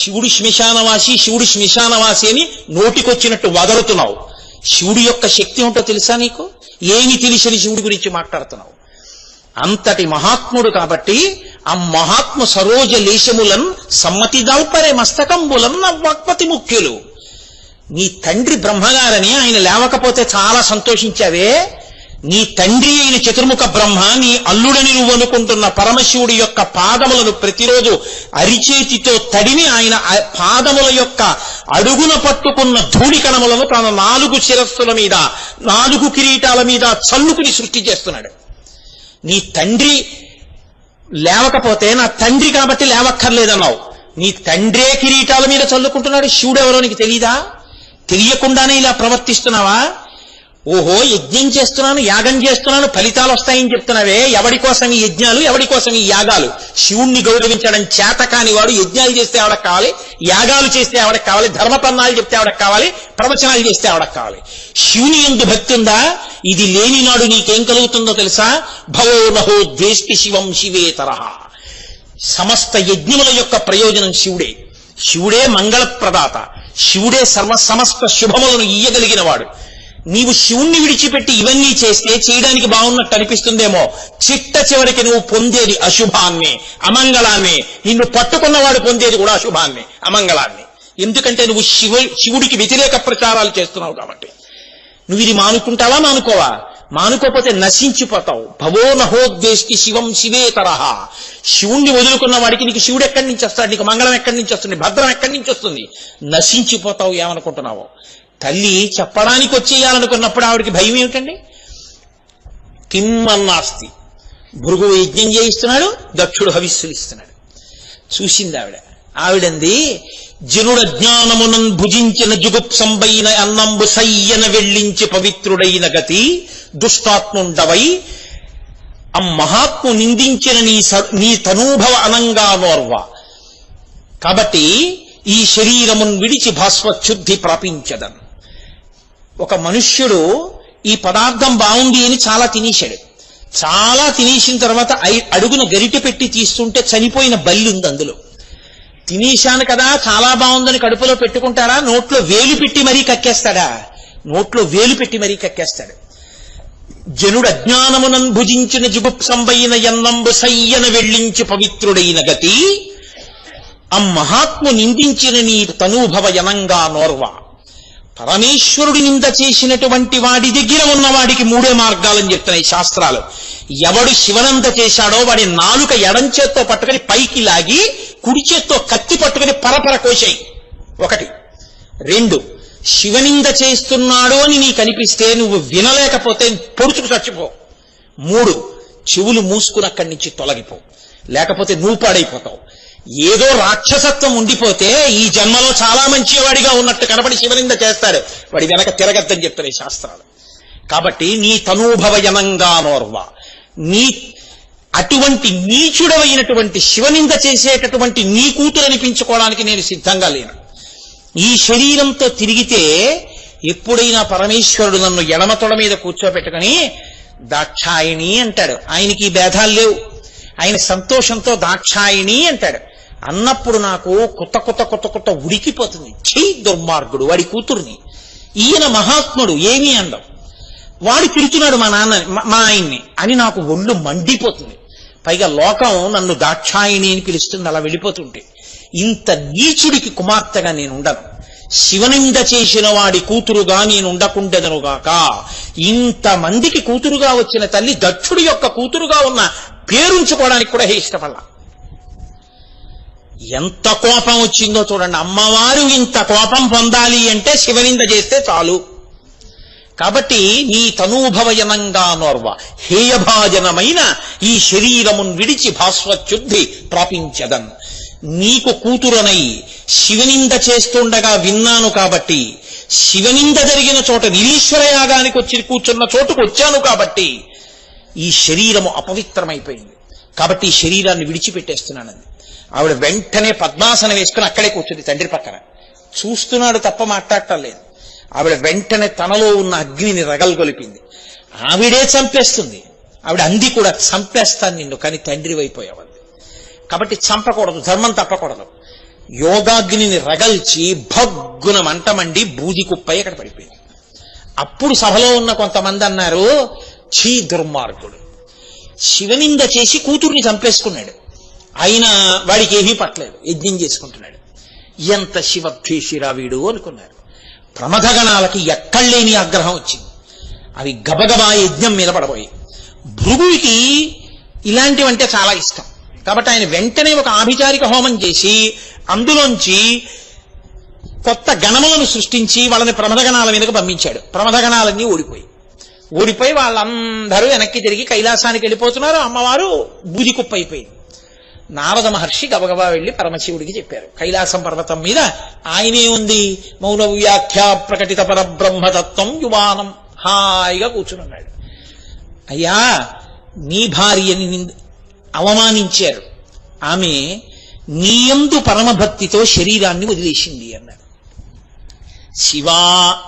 శివుడు శ్మశానవాసి శివుడు శ్మశానవాసి అని నోటికొచ్చినట్టు వదరుతున్నావు. శివుడి యొక్క శక్తి ఉంటో తెలుసా నీకు? ఏమి తెలిసిన శివుడి గురించి మాట్లాడుతున్నావు. అంతటి మహాత్ముడు కాబట్టి ఆ మహాత్మ సరోజ లేశములన్ సమ్మతి దాల్పరే మస్తకంబులన్ వక్పతి ముఖ్యులు. నీ తండ్రి బ్రహ్మగారని ఆయన లేవకపోతే చాలా సంతోషించావే. నీ తండ్రి అయిన చతుర్ముఖ బ్రహ్మ నీ అల్లుడని నువ్వు అనుకుంటున్న పరమశివుడి యొక్క పాదములను ప్రతిరోజు అరిచేతితో తడిని ఆయన పాదముల యొక్క అడుగున పట్టుకున్న ధూళి కణములను తన నాలుగు శిరస్సుల మీద నాలుగు కిరీటాల మీద చల్లుకుని సృష్టి చేస్తున్నాడు. నీ తండ్రి లేవకపోతే నా తండ్రి కాబట్టి లేవక్కర్లేదన్నావు. నీ తండ్రే కిరీటాల మీద చల్లుకుంటున్నాడు శివుడు ఎవరో నీకు తెలీదా? తెలియకుండానే ఇలా ప్రవర్తిస్తున్నావా? ఓహో యజ్ఞం చేస్తున్నాను యాగం చేస్తున్నాను ఫలితాలు వస్తాయని చెప్తున్నావే. ఎవడి కోసం ఈ యజ్ఞాలు ఎవడి కోసం ఈ యాగాలు? శివుణ్ణి గౌరవించడం చేత కాని వాడు యజ్ఞాలు చేస్తే ఆవిడకి కావాలి యాగాలు చేస్తే ఆవిడకి కావాలి ధర్మపన్నాలు చెప్తే ఆవిడకి కావాలి ప్రవచనాలు చేస్తే ఆవిడకి కావాలి. శివుని ఎందు భక్తి ఉందా? ఇది లేని నాడు నీకేం కలుగుతుందో తెలుసా? భవో నహో ద్వేష్టి శివం శివేతర సమస్త యజ్ఞముల యొక్క ప్రయోజనం శివుడే. శివుడే మంగళప్రదాత. శివుడే సర్వ సమస్త శుభములను ఇయ్యగలిగిన వాడు. నీవు శివుణ్ణి విడిచిపెట్టి ఇవన్నీ చేస్తే చేయడానికి బాగున్నట్టు అనిపిస్తుందేమో. చిట్ట చివరికి నువ్వు పొందేది అశుభాన్ని అమంగళాన్ని. నిన్ను పట్టుకున్నవాడు పొందేది కూడా అశుభాన్ని అమంగళాన్ని. ఎందుకంటే నువ్వు శివ శివుడికి వ్యతిరేక ప్రచారాలు చేస్తున్నావు కాబట్టి. నువ్వు ఇది మానుకుంటావా మానుకోవా? మానుకోపోతే నశించిపోతావు. భవో నహోద్వేష్టి శివం శివే తరహ. శివుణ్ణి వదులుకున్న వాడికి నీకు శివుడు ఎక్కడి నుంచి వస్తాడు? నీకు మంగళం ఎక్కడి నుంచి వస్తుంది? భద్రం ఎక్కడి నుంచి వస్తుంది? నశించిపోతావు ఏమనుకుంటున్నావు? తల్లి చెప్పడానికి వచ్చేయాలనుకున్నప్పుడు ఆవిడికి భయం ఏమిటండి? కిమ్మన్నాస్తి భృగు యజ్ఞం చేయిస్తున్నాడు దక్షుడు హవిస్సులు ఇస్తున్నాడు. చూసింది ఆవిడ. ఆవిడంది జనుడ జ్ఞానమునం భుజించిన జుగుప్సంబైన అన్నంబు సయ్యన వెళ్ళించి పవిత్రుడైన గతి దుష్టాత్ముండవై ఆ మహాత్ము నిందించిన నీ స- నీ తనూభవ అనంగా నోర్వ. కాబట్టి ఈ శరీరమున్ విడిచి భాస్వశుద్ధి ప్రాపించదన్. ఒక మనుష్యుడు ఈ పదార్థం బాగుంది అని చాలా తినేశాడు. చాలా తినేసిన తర్వాత అడుగున గరిటె పెట్టి తీస్తుంటే చనిపోయిన బల్లి ఉంది అందులో. తినేశాను కదా చాలా బాగుందని కడుపులో పెట్టుకుంటాడా? నోట్లో వేలు పెట్టి మరీ కక్కేస్తాడా? నోట్లో వేలు పెట్టి మరీ కక్కేస్తాడు. జనుడు అజ్ఞానమునం భుజించిన జుగుప్సంబైన ఎన్నంబు సయ్యన వెళ్ళించి పవిత్రుడైన గతి ఆ మహాత్ము నిందించిన నీ తనూభవ యనంగా నోర్వా. పరమేశ్వరుడి నింద చేసినటువంటి వాడి దగ్గర ఉన్న వాడికి మూడే మార్గాలని చెప్తున్నాయి శాస్త్రాలు. ఎవడు శివనంద చేశాడో వాడి నాలుక ఎడం చేత్తో పట్టుకొని పైకి లాగి కుడి చేత్తో కత్తి పట్టుకొని పరపర కోశాయి ఒకటి. రెండు. శివనింద చేస్తున్నాడు అని నీకు అనిపిస్తే నువ్వు వినలేకపోతే పొడుచుకు చచ్చిపో. మూడు. చెవులు మూసుకుని అక్కడి నుంచి తొలగిపో. లేకపోతే నువ్వు పాడైపోతావు. ఏదో రాక్షసత్వం ఉండిపోతే ఈ జన్మలో చాలా మంచివాడిగా ఉన్నట్టు కనబడి శివనింద చేస్తాడు. వాడి వెనక తిరగద్దని చెప్తారు శాస్త్రాలు. కాబట్టి నీ తనూభవయనంగా నోర్వ. నీ అటువంటి నీచుడవైనటువంటి శివనింద చేసేటటువంటి నీ కూతురు అనిపించుకోవడానికి నేను సిద్ధంగా లేను. ఈ శరీరంతో తిరిగితే ఎప్పుడైనా పరమేశ్వరుడు నన్ను ఎడమ తొడ మీద కూర్చోపెట్టుకుని దాక్షాయిణి అంటాడు. ఆయనకి భేదాలు లేవు. ఆయన సంతోషంతో దాక్షాయిణి అంటాడు. అన్నప్పుడు నాకు కొత్త కొత్త కొత్త కొత్త ఉడికిపోతుంది. చెయ్యి దుర్మార్గుడు వాడి కూతుర్ని. ఈయన మహాత్ముడు ఏమీ అండం వాడు తిడుతున్నాడు మా నాన్న మా ఆయన్ని అని నాకు ఒళ్ళు మండిపోతుంది. పైగా లోకం నన్ను దాక్షాయిణి అని పిలుస్తుంది అలా వెళ్ళిపోతుంటే. ఇంత నీచుడికి కుమార్తెగా నేను ఉండను. శివనింద చేసిన వాడి కూతురుగా నేను ఉండకుండెదనుగాక. ఇంతమందికి కూతురుగా వచ్చిన తల్లి దక్షుడి యొక్క కూతురుగా ఉన్న పేరుంచుకోవడానికి కూడా హే ఇష్టపడలా. ఎంత కోపం వచ్చిందో చూడండి. అమ్మవారు ఇంత కోపం పొందాలి అంటే శివనింద చేస్తే చాలు. కాబట్టి నీ తనూభవయనంగా నోర్వ. హేయభాజనమైన ఈ శరీరమున్ విడిచి భాస్వచ్యుద్ధి ప్రాపించదన్. నీకు కూతురనై శివనింద చేస్తుండగా విన్నాను కాబట్టి శివనింద జరిగిన చోట నిరీశ్వర యాగానికి వచ్చి కూర్చున్న చోటుకు వచ్చాను కాబట్టి ఈ శరీరము అపవిత్రమైపోయింది. కాబట్టి ఈ శరీరాన్ని విడిచిపెట్టేస్తున్నానంది. ఆవిడ వెంటనే పద్మాసనం వేసుకుని అక్కడే కూర్చుంది తండ్రి పక్కన. చూస్తున్నాడు తప్ప మాట్లాడటం లేదు. ఆవిడ వెంటనే తనలో ఉన్న అగ్నిని రగల్గొలిపింది. ఆవిడే చంపేస్తుంది. ఆవిడ అంది కూడా చంపేస్తాను నిన్ను కానీ తండ్రి అయిపోయావంది కాబట్టి చంపకూడదు ధర్మం తప్పకూడదు. యోగాగ్నిని రగల్చి భగ్గున మంటమండి బూది కుప్పై అక్కడ పడిపోయింది. అప్పుడు సభలో ఉన్న కొంతమంది అన్నారు ఛీ దుర్మార్గుడు. శివనింద చేసి కూతుర్ని చంపేసుకున్నాడు. అయినా వాడికి ఏమీ పట్టలేదు. యజ్ఞం చేసుకుంటున్నాడు. ఎంత శివద్వేషిరా వీడు అనుకున్నారు. ప్రమథగణాలకి ఎక్కడలేని ఆగ్రహం వచ్చింది. అవి గబగబా యజ్ఞం మీద పడబోయి. భృగుడికి ఇలాంటివంటే చాలా ఇష్టం. కాబట్టి ఆయన వెంటనే ఒక ఆభిచారిక హోమం చేసి అందులోంచి కొత్త గణములను సృష్టించి వాళ్ళని ప్రమథగణాల మీదకు పంపించాడు. ప్రమథగణాలన్నీ ఓడిపోయి. ఓడిపోయి వాళ్ళందరూ వెనక్కి తిరిగి కైలాసానికి వెళ్ళిపోతున్నారు. అమ్మవారు బూది అయిపోయింది నారద మహర్షి గబగబా వెళ్ళి పరమశివుడికి చెప్పారు. కైలాసం పర్వతం మీద ఆయనే ఉంది. మౌన వ్యాఖ్యా ప్రకటిత పరబ్రహ్మతత్వం యువానం. హాయిగా కూర్చునున్నాడు. అయ్యా నీ భార్యని అవమానించారు. ఆమె నీయందు పరమభక్తితో శరీరాన్ని వదిలేసింది అన్నాడు. శివా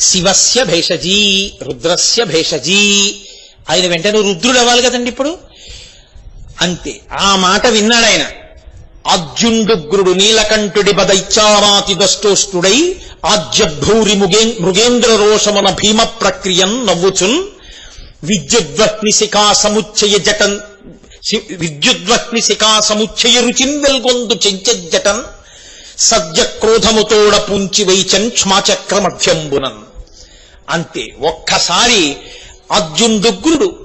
శివస్య భేషజీ రుద్రస్య భేషజీ. ఆయన వెంటనే రుద్రుడు అవ్వాలి కదండి ఇప్పుడు? అంతే. ఆ మాట విన్నాడాయన అర్జుండుగ్రుడు నీలకంఠుడి బదైచ్చారాతి దష్టోష్టుడై ఆజ్యభూరి ముగే మృగేంద్ర రోషమున భీమ ప్రక్రియన్ నవ్వుచున్ విద్యుద్వహ్ని శిఖా సముచ్చయ జటన్ సి- విద్యుద్వహ్ని శిఖా సముచ్చయ రుచిన్ వెల్గొందు చెంచజటన్ సద్య క్రోధముతోడ పుంచి వైచన్ క్షమాచక్రమధ్యంబునన్. అంతే. ఒక్కసారి అర్జున్ దుగ్గురుడు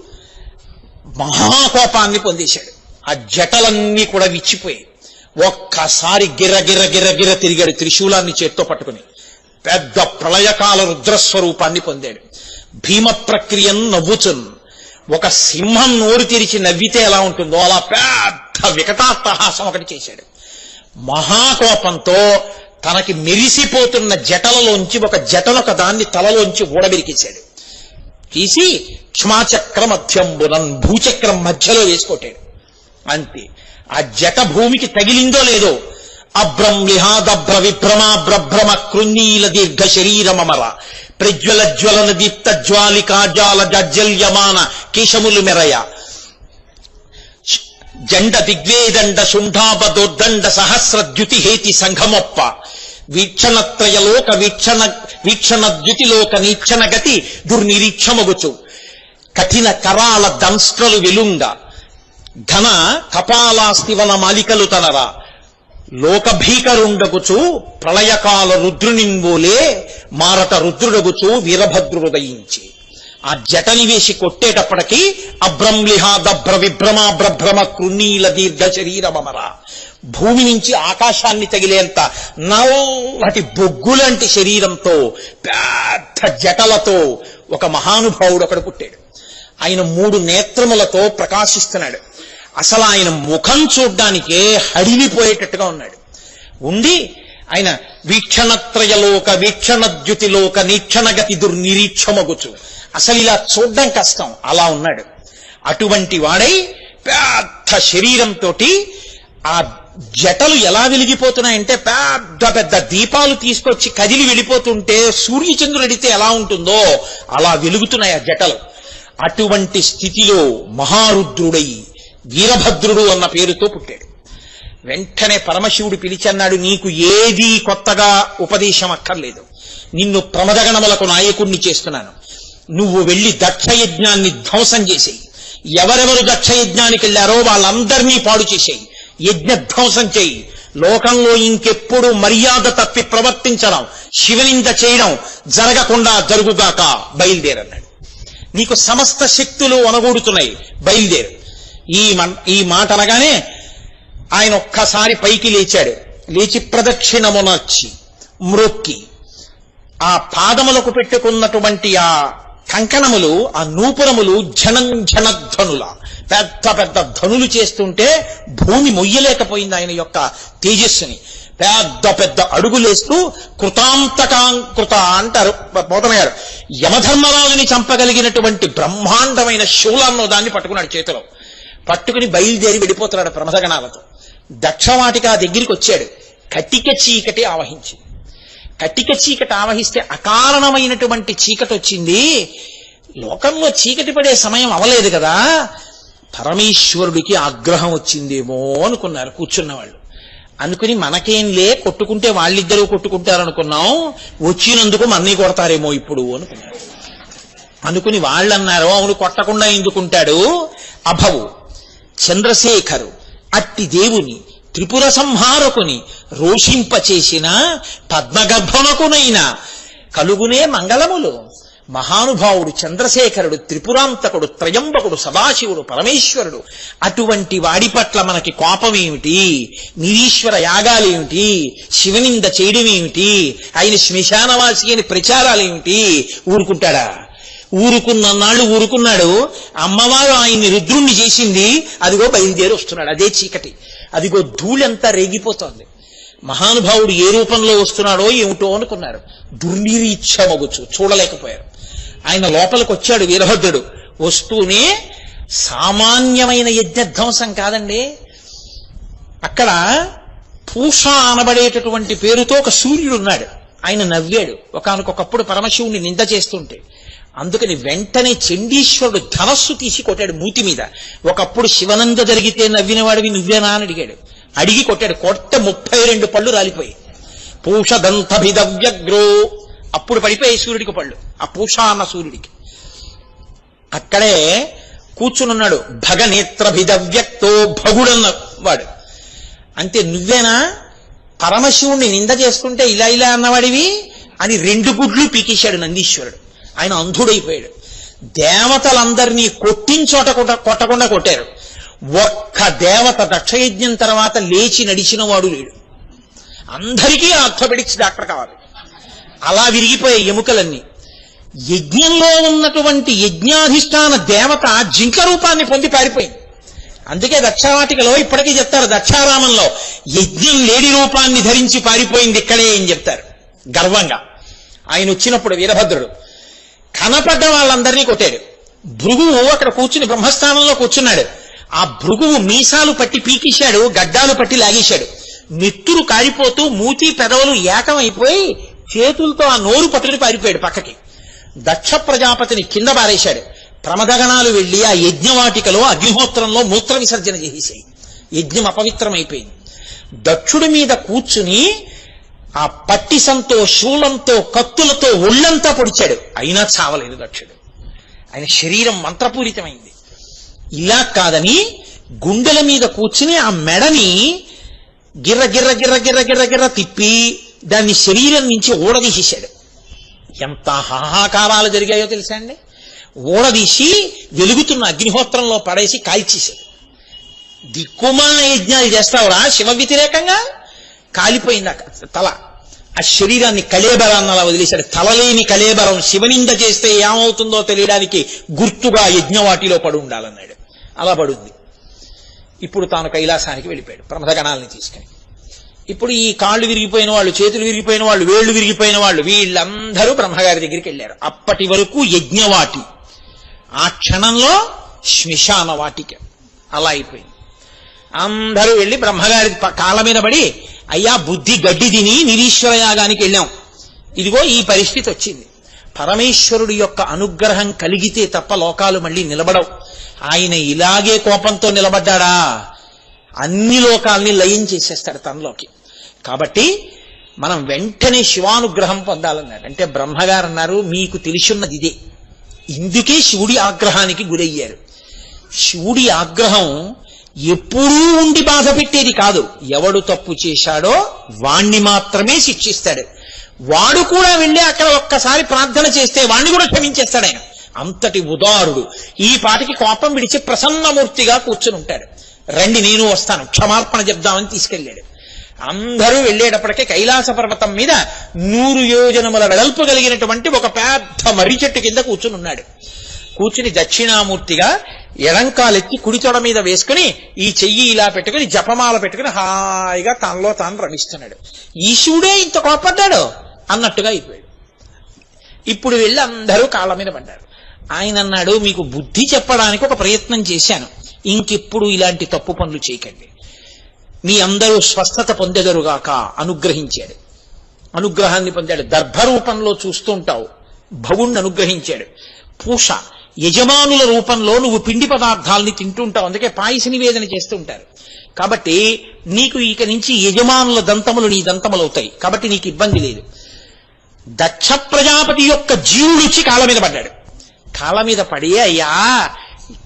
మహాకోపాన్ని పొందేశాడు. ఆ జటలన్నీ కూడా విచ్చిపోయి ఒక్కసారి గిర్ర గిర్ర తిరిగాడు త్రిశూలాన్ని చేత్తో పట్టుకుని. పెద్ద ప్రళయకాల రుద్రస్వరూపాన్ని పొందాడు. భీమ ప్రక్రియను నవ్వుచున్. ఒక సింహం నోరు తెరిచి నవ్వితే ఎలా ఉంటుందో అలా పెద్ద వికటాత్తహాసం ఒకటి చేశాడు. మహాకోపంతో తనకి మెరిసిపోతున్న జటలలోంచి ఒక జటనొక దాన్ని తలలోంచి ఊడబెరికేశాడు. తీసి క్షమాచక్ర మధ్యంబునన్ భూచక్రం మధ్యలో వేసుకోటాడు. అంతే. ఆ జట భూమికి తగిలిందో లేదో అభ్రం విహాదభ్ర విభ్రమాభ్రభ్రమ కృన్నీల దీర్ఘ శరీరమమర ప్రజ్వల జ్వలన దీప్త జ్వాలికాజాల జజ్జల్యమాన కేశములు మెరయ. జండ దిగ్వేదండ శుంఠాబ దోర్దండ సహస్ర ద్యుతి హేతి సంఘమొప్ప. వీక్షణత్రయలోక వీక్షణ వీక్షణ ద్యుతిలోక నీక్షణ గతి దుర్నిరీక్షమగుచు. కఠిన కరాల దంస్ట్రలు వెలుంగ. ఘన కపాలాస్తివన మాలికలు తనరా. లోకభీకరుండగుచు ప్రళయకాల రుద్రునింబోలే మారట రుద్రుడగుచు వీరభద్రుడయించి. ఆ జటని వేసి కొట్టేటప్పటికి అభ్రంలిహా దభ్ర విభ్రమ బ్రభ్రమ కృణీల దీర్ఘ శరీరమర భూమి నుంచి ఆకాశాన్ని తగిలేంత నల్లటి బొగ్గులాంటి శరీరంతో పెద్ద జటలతో ఒక మహానుభావుడు ఒకడు పుట్టాడు. ఆయన మూడు నేత్రములతో ప్రకాశిస్తున్నాడు. అసలు ఆయన ముఖం చూడ్డానికే హడిలిపోయేటట్టుగా ఉన్నాడు. ఉండి ఆయన వీక్షణత్రయలోక వీక్షణద్యుతిలోక నీక్షణగతి దుర్నిరీక్షమగుచు. అసలు ఇలా చూడ్డం కష్టం. అలా ఉన్నాడు. అటువంటి వాడై పెద్ద శరీరంతో ఆ జటలు ఎలా వెలిగిపోతున్నాయంటే పెద్ద పెద్ద దీపాలు తీసుకొచ్చి కదిలి వెళ్ళిపోతుంటే సూర్యచంద్రుడితే ఎలా ఉంటుందో అలా వెలుగుతున్నాయి ఆ జటలు. అటువంటి స్థితిలో మహారుద్రుడై వీరభద్రుడు అన్న పేరుతో పుట్టాడు. వెంటనే పరమశివుడు పిలిచన్నాడు నీకు ఏదీ కొత్తగా ఉపదేశం అక్కర్లేదు నిన్ను ప్రమదగణములకు నాయకుణ్ణి చేస్తున్నాను. నువ్వు వెళ్ళి దక్షయజ్ఞాన్ని ధ్వంసం చేసేయి. ఎవరెవరు దక్షయజ్ఞానికి వెళ్ళారో వాళ్ళందరినీ పాడు చేసేయి. యజ్ఞ ధ్వంసం చేయి. లోకంలో ఇంకెప్పుడు మర్యాద తప్పి ప్రవర్తించడం శివనింద చేయడం జరగకుండా జరుగుగాక బయలుదేరన్నాడు. నీకు సమస్త శక్తులు వనగూడుతున్నాయి బయలుదేరు. ఈ ఈ మాట అనగానే ఆయన ఒక్కసారి పైకి లేచాడు. లేచి ప్రదక్షిణమునర్చి మ్రొక్కి. ఆ పాదములకు పెట్టుకున్నటువంటి ఆ కంకణములు ఆ నూపురములు జనం జనధ్వనుల పెద్ద పెద్ద ధనులు చేస్తుంటే భూమి మొయ్యలేకపోయింది ఆయన యొక్క తేజస్సుని. పెద్ద పెద్ద అడుగులేస్తూ కృతాంతకాంకృత అంటారు పోతనగారు యమధర్మరాజుని చంపగలిగినటువంటి బ్రహ్మాండమైన శూలాన్నో దాన్ని పట్టుకున్నాడు చేతిలో. పట్టుకుని బయలుదేరి వెళ్ళిపోతున్నాడు ప్రమథగణాలతో దక్షవాటిక దగ్గరికి వచ్చాడు కటిక చీకటి ఆవహించింది కటిక చీకటి ఆవహిస్తే అకారణమైనటువంటి చీకటి వచ్చింది లోకంలో చీకటి పడే సమయం అవలేదు కదా. పరమేశ్వరుడికి ఆగ్రహం వచ్చిందేమో అనుకున్నారు కూర్చున్న వాళ్ళు అనుకుని మనకేంలే కొట్టుకుంటే వాళ్ళిద్దరూ కొట్టుకుంటారనుకున్నాం. వచ్చినందుకు మన్నీ కొడతారేమో ఇప్పుడు అనుకున్నారు. అనుకుని వాళ్ళన్నారు అవును కొట్టకుండా ఎందుకుంటాడు? అభవు చంద్రశేఖరు అట్టి దేవుని త్రిపుర సంహారకుని రోషింపచేసిన పద్మగర్భనకునైన కలుగునే మంగళములు. మహానుభావుడు చంద్రశేఖరుడు త్రిపురాంతకుడు త్రయంబకుడు సదాశివుడు పరమేశ్వరుడు అటువంటి వాడి పట్ల మనకి కోపమేమిటి? నిరీశ్వర యాగాలేమిటి? శివనింద చేయడమేమిటి? ఆయన శ్మశానవాసి అని ప్రచారాలేమిటి? ఊరుకుంటాడా? ఊరుకున్న నాళ్ళు ఊరుకున్నాడు. అమ్మవారు ఆయన్ని రుద్రుణ్ణి చేసింది. అదిగో బయలుదేరి వస్తున్నాడు. అదే చీకటి. అదిగో ధూళంతా రేగిపోతోంది. మహానుభావుడు ఏ రూపంలో వస్తున్నాడో ఏమిటో అనుకున్నారు. దుర్నిరీచ్ఛమగుచు చూడలేకపోయారు. ఆయన లోపలికి వచ్చాడు వీరభద్రుడు. వస్తూనే సామాన్యమైన యజ్ఞధ్వంసం కాదండి. అక్కడ పూష అనబడేటటువంటి పేరుతో ఒక సూర్యుడు ఉన్నాడు ఆయన నవ్వాడు. ఒకనకొకప్పుడు పరమశివుణ్ణి నింద చేస్తుంటే. అందుకని వెంటనే చండీశ్వరుడు ధనస్సు తీసి కొట్టాడు మూతి మీద. ఒకప్పుడు శివనంద జరిగితే నవ్వినవాడివి నువ్వేనా అని అడిగాడు. అడిగి కొట్టాడు. కొట్ట ముప్పై రెండు పళ్ళు రాలిపోయి పూషదంతభిదవ్యగ్రో. అప్పుడు పడిపోయాయి సూర్యుడికి పళ్ళు. ఆ పూష అన్న సూర్యుడికి. అక్కడే కూర్చునున్నాడు. భగనేత్రభిదవ్యక్తో భగుడన్న వాడు అంతే నువ్వేనా? పరమశివుణ్ణి నింద చేసుకుంటే ఇలా ఇలా అన్నవాడివి అని రెండు గుడ్లు పీకేశాడు నందీశ్వరుడు. ఆయన అంధుడైపోయాడు. దేవతలందరినీ కొట్టించోట కొట్టకుండా కొట్టారు. ఒక్క దేవత దక్షయజ్ఞం తర్వాత లేచి నడిచిన వాడు లేడు. అందరికీ ఆర్థోపెడిక్స్ డాక్టర్ కావాలి. అలా విరిగిపోయే ఎముకలన్నీ. యజ్ఞంలో ఉన్నటువంటి యజ్ఞాధిష్టాన దేవత జింక రూపాన్ని పొంది పారిపోయింది. అందుకే దక్షవాటికలో ఇప్పటికీ చెప్తారు దక్షారామంలో యజ్ఞం లేడి రూపాన్ని ధరించి పారిపోయింది ఇక్కడే అని చెప్తారు. గర్వంగా. ఆయన వచ్చినప్పుడు వీరభద్రుడు కనపడ్డ వాళ్ళందరినీ కొట్టాడు. భృగువు అక్కడ కూర్చుని బ్రహ్మస్థానంలో కూర్చున్నాడు. ఆ భృగువు మీసాలు పట్టి పీకిశాడు గడ్డాలు పట్టి లాగేశాడు. నెత్తురు కారిపోతూ మూతి పెదవులు ఏకమైపోయి చేతులతో ఆ నోరు పట్టుకుని పారిపోయాడు పక్కకి. దక్ష ప్రజాపతిని కింద పారేశాడు. ప్రమదగణాలు వెళ్ళి ఆ యజ్ఞవాటికలో అగ్నిహోత్రంలో మూత్ర విసర్జన చేసేసాయి. యజ్ఞం అపవిత్రమైపోయింది. దక్షుడి మీద కూర్చుని ఆ పట్టిసంతో శూలంతో కత్తులతో ఒళ్ళంతా పొడిచాడు. అయినా చావలేదు దక్షుడు. ఆయన శరీరం మంత్రపూరితమైంది. ఇలా కాదని గుండెల మీద కూర్చుని ఆ మెడని గిర్ర గిర్ర గిర్ర గిర్ర గిర్ర గిర్ర తిప్పి దాన్ని శరీరం నుంచి ఊడదీసేశాడు ఎంత హాహాకారాలు జరిగాయో తెలుసా అండి? ఊడదీసి వెలుగుతున్న అగ్నిహోత్రంలో పడేసి కాల్చేశాడు. దిక్కుమా యజ్ఞాలు చేస్తావురా శివ వ్యతిరేకంగా? కాలిపోయింది తల. ఆ శరీరాన్ని కళేబరాన్ని అలా వదిలేశాడు. తలలేని కళేబరం శివనింద చేస్తే ఏమవుతుందో తెలియడానికి గుర్తుగా యజ్ఞవాటిలో పడి ఉండాలన్నాడు. అలా పడుంది. ఇప్పుడు తాను కైలాసానికి వెళ్ళిపోయాడు. ప్రమథగణాలని తీసుకుని. ఇప్పుడు ఈ కాళ్ళు విరిగిపోయిన వాళ్ళు చేతులు విరిగిపోయిన వాళ్ళు వేళ్ళు విరిగిపోయిన వాళ్ళు వీళ్ళందరూ బ్రహ్మగారి దగ్గరికి వెళ్ళారు. అప్పటి వరకు యజ్ఞవాటి. ఆ క్షణంలో శ్మశాన వాటిక. అలా అయిపోయింది. అందరూ వెళ్ళి బ్రహ్మగారి కాళ్ళ మీద పడి అయ్యా బుద్ధి గడ్డి తిని నిరీశ్వర యాగానికి వెళ్ళాం. ఇదిగో ఈ పరిస్థితి వచ్చింది. పరమేశ్వరుడి యొక్క అనుగ్రహం కలిగితే తప్ప లోకాలు మళ్ళీ నిలబడవు. ఆయన ఇలాగే కోపంతో నిలబడ్డాడా? అన్ని లోకాల్ని లయం చేసేస్తాడు తనలోకి. కాబట్టి మనం వెంటనే శివానుగ్రహం పొందాలన్నాడు అంటే బ్రహ్మగారు అన్నారు మీకు తెలిసున్నది ఇదే. ఇందుకే శివుడి ఆగ్రహానికి గురయ్యారు. శివుడి ఆగ్రహం ఎప్పుడూ ఉండి బాధ పెట్టేది కాదు. ఎవడు తప్పు చేశాడో వాణ్ణి మాత్రమే శిక్షిస్తాడు. వాడు కూడా వెళ్ళి అక్కడ ఒక్కసారి ప్రార్థన చేస్తే వాణ్ణి కూడా క్షమించేస్తాడు ఆయన. అంతటి ఉదారుడు. ఈ పాటికి కోపం విడిచి ప్రసన్నమూర్తిగా కూర్చుని ఉంటాడు. రండి నేను వస్తాను. క్షమార్పణ చెప్దామని తీసుకెళ్ళాడు. అందరూ వెళ్ళేటప్పటికే కైలాస పర్వతం మీద నూరు యోజనముల వెడల్పు కలిగినటువంటి ఒక పెద్ద మర్రి చెట్టు కింద కూర్చుని ఉన్నాడు. కూర్చుని దక్షిణామూర్తిగా ఎడంకాలెత్తి కుడి తొడ మీద వేసుకుని ఈ చెయ్యి ఇలా పెట్టుకుని జపమాల పెట్టుకుని హాయిగా తనలో తాను రమిస్తున్నాడు. ఈశివుడే ఇంత కోపడ్డాడు? అన్నట్టుగా అయిపోయాడు. ఇప్పుడు వెళ్ళి అందరూ కాళ్ళ మీద పడ్డారు. ఆయన అన్నాడు మీకు బుద్ధి చెప్పడానికి ఒక ప్రయత్నం చేశాను. ఇంకెప్పుడు ఇలాంటి తప్పు పనులు చేయకండి. మీ అందరూ స్వస్థత పొందెదరుగాక అనుగ్రహించాడు. అనుగ్రహాన్ని పొందాడు. దర్భరూపంలో చూస్తుంటావు భవుణ్ణి అనుగ్రహించాడు. పూష యజమానుల రూపంలో నువ్వు పిండి పదార్థాలని తింటుంటావు. అందుకే పాయస నివేదన చేస్తుంటారు కాబట్టి నీకు ఇక నుంచి యజమానుల దంతములు నీ దంతములు అవుతాయి. కాబట్టి నీకు ఇబ్బంది లేదు. దక్ష ప్రజాపతి యొక్క జీవుడు వచ్చి కాళ్ళ మీద పడ్డాడు. కాళ్ళ మీద పడి అయ్యా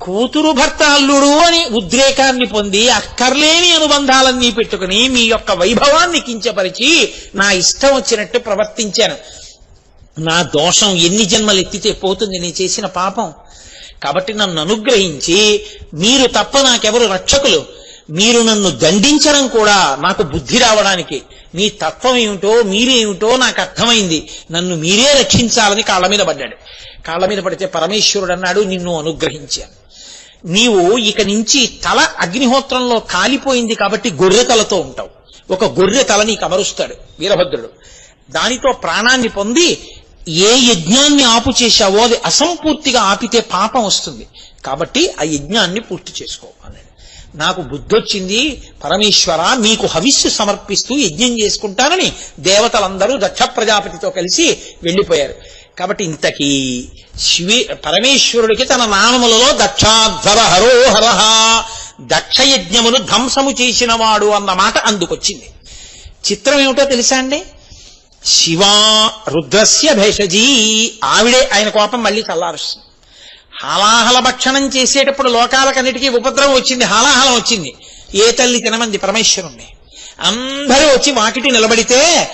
కూతురు భర్త అల్లుడు అని ఉద్రేకాన్ని పొంది అక్కర్లేని అనుబంధాలన్నీ పెట్టుకుని మీ యొక్క వైభవాన్ని కించపరిచి నా ఇష్టం వచ్చినట్టు ప్రవర్తించాను. నా దోషం ఎన్ని జన్మలు ఎత్తితే పోతుంది నేను చేసిన పాపం. కాబట్టి నన్ను అనుగ్రహించి మీరు తప్ప నాకెవరు రక్షకులు. మీరు నన్ను దండించడం కూడా నాకు బుద్ధి రావడానికి. మీ తత్వం ఏమిటో మీరేమిటో నాకు అర్థమైంది. నన్ను మీరే రక్షించాలని కాళ్ళ మీద పడ్డాడు. కాళ్ళ మీద పడితే పరమేశ్వరుడు అన్నాడు నిన్ను అనుగ్రహించాను నీవు ఇక నుంచి తల అగ్నిహోత్రంలో కాలిపోయింది కాబట్టి గొర్రె తలతో ఉంటావు. ఒక గొర్రె తల నీకు అమరుస్తాడు వీరభద్రుడు. దానితో ప్రాణాన్ని పొంది ఏ యజ్ఞాన్ని ఆపు చేశావో అది అసంపూర్తిగా ఆపితే పాపం వస్తుంది. కాబట్టి ఆ యజ్ఞాన్ని పూర్తి చేసుకోవాలని నాకు బుద్ధొచ్చింది పరమేశ్వర మీకు హవిస్సు సమర్పిస్తూ యజ్ఞం చేసుకుంటానని దేవతలందరూ దక్ష ప్రజాపతితో కలిసి వెళ్ళిపోయారు. కాబట్టి ఇంతకీ శివి పరమేశ్వరుడికి తన నామములలో దక్షాధ్వర హరోహర దక్ష యజ్ఞమును ధ్వంసము చేసినవాడు అన్న మాట అందుకొచ్చింది. చిత్రం ఏమిటో తెలుసా అండి? శివా రుద్రస్య భేషజీ. ఆవిడే ఆయన కోపం మళ్ళీ చల్లారుస్తుంది. హాలాహల భక్షణం చేసేటప్పుడు లోకాలకన్నిటికీ ఉపద్రవం వచ్చింది హాలాహలం వచ్చింది. ఏ తల్లి తినమంది పరమేశ్వరుణ్ణి? అందరూ వచ్చి వాకిటి నిలబడితే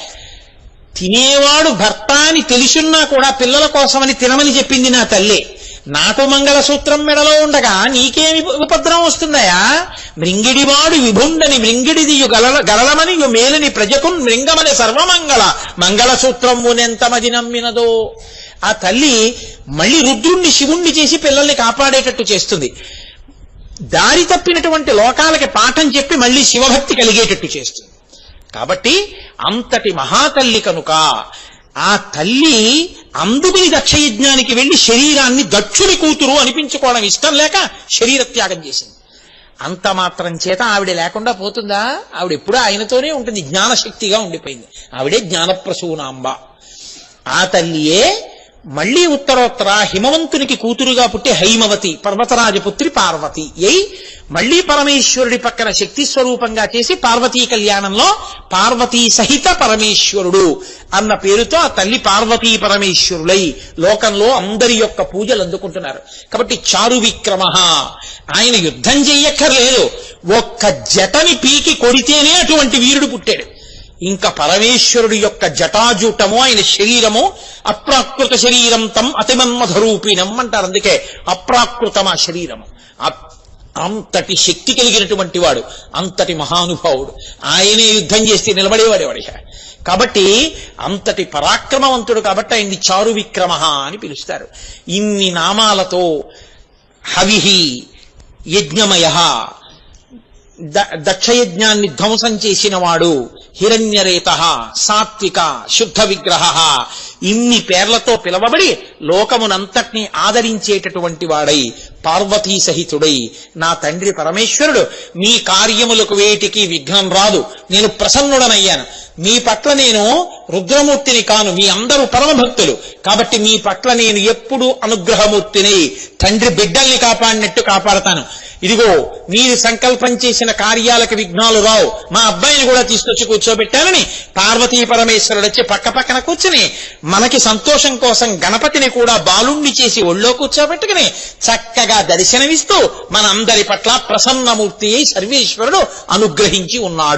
తినేవాడు భర్త అని తెలుసున్నా కూడా పిల్లల కోసమని తినమని చెప్పింది నా తల్లి. నాకు మంగళసూత్రం మెడలో ఉండగా నీకేమి ఉపద్రవం వస్తుందయా? మృంగిడివాడు విభుండని మృంగిడిదియు గలల గలలమని మేలని ప్రజకు మృంగమని సర్వమంగళ. మంగళసూత్రమునెంత మది నమ్మినదో. ఆ తల్లి మళ్ళీ రుద్రుణ్ణి శివుణ్ణి చేసి పిల్లల్ని కాపాడేటట్టు చేస్తుంది. దారి తప్పినటువంటి లోకాలకి పాఠం చెప్పి మళ్ళీ శివభక్తి కలిగేటట్టు చేస్తుంది. కాబట్టి అంతటి మహాతల్లి కనుక ఆ తల్లి అందుకుని దక్షయజ్ఞానికి వెళ్ళి శరీరాన్ని దక్షుని కూతురు అనిపించుకోవడం ఇష్టం లేక శరీర త్యాగం చేసింది. అంత మాత్రం చేత ఆవిడ లేకుండా పోతుందా? ఆవిడ ఎప్పుడూ ఆయనతోనే ఉంటుంది జ్ఞానశక్తిగా ఉండిపోయింది. ఆవిడే జ్ఞానప్రసూనాంబ. ఆ తల్లియే మళ్ళీ ఉత్తరోత్తర హిమవంతునికి కూతురుగా పుట్టి హైమవతి పర్వతరాజపుత్రి పార్వతి. అయి మళ్ళీ పరమేశ్వరుడి పక్కన శక్తి స్వరూపంగా చేసి పార్వతీ కళ్యాణంలో పార్వతీ సహిత పరమేశ్వరుడు అన్న పేరుతో ఆ తల్లి పార్వతీ పరమేశ్వరులై లోకంలో అందరి యొక్క పూజలు అందుకుంటున్నారు. కాబట్టి చారు విక్రమ ఆయన యుద్ధం చెయ్యక్కర్లేదు. ఒక్క జటని పీకి కొడితేనే అటువంటి వీరుడు పుట్టాడు. ఇంకా పరమేశ్వరుడి యొక్క జటాజూటము ఆయన శరీరము అప్రాకృత శరీరం తం అతిమన్మధరూపిణం అంటారు. అందుకే అప్రాకృతం ఆ శరీరము. అప్- అంతటి శక్తి కలిగినటువంటి వాడు అంతటి మహానుభావుడు. ఆయనే యుద్ధం చేస్తే నిలబడేవాడు ఎవడిక కాబట్టి అంతటి పరాక్రమవంతుడు కాబట్టి ఆయన్ని చారు విక్రమ అని పిలుస్తారు. ఇన్ని నామాలతో హవిహి యజ్ఞమయ దక్షయజ్ఞాన్ని ధ్వంసం చేసిన వాడు హిరణ్యరేత సాత్విక శుద్ధ విగ్రహ ఇన్ని పేర్లతో పిలవబడి లోకమునంతటినీ ఆదరించేటటువంటి వాడై పార్వతీ సహితుడై నా తండ్రి పరమేశ్వరుడు మీ కార్యములకు వేటికి విఘ్నం రాదు. నేను ప్రసన్నుడనయ్యాను. మీ పట్ల నేను రుద్రమూర్తిని కాను మీ అందరూ పరమభక్తులు. కాబట్టి మీ పట్ల నేను ఎప్పుడూ అనుగ్రహమూర్తిని. తండ్రి బిడ్డల్ని కాపాడినట్టు కాపాడతాను. ఇదిగో మీరు సంకల్పం చేసిన కార్యాలకు విఘ్నాలు రావు. మా అబ్బాయిని కూడా తీసుకొచ్చి కూర్చోబెట్టానని పార్వతీ పరమేశ్వరుడు వచ్చి పక్క పక్కన కూర్చుని మనకి సంతోషం కోసం గణపతిని కూడా బాలుణ్ణి చేసి ఒళ్ళో కూర్చోబెట్టుకుని చక్కగా దర్శనమిస్తూ మనందరి పట్ల ప్రసన్నమూర్తి అయి సర్వేశ్వరుడు అనుగ్రహించి ఉన్నాడు.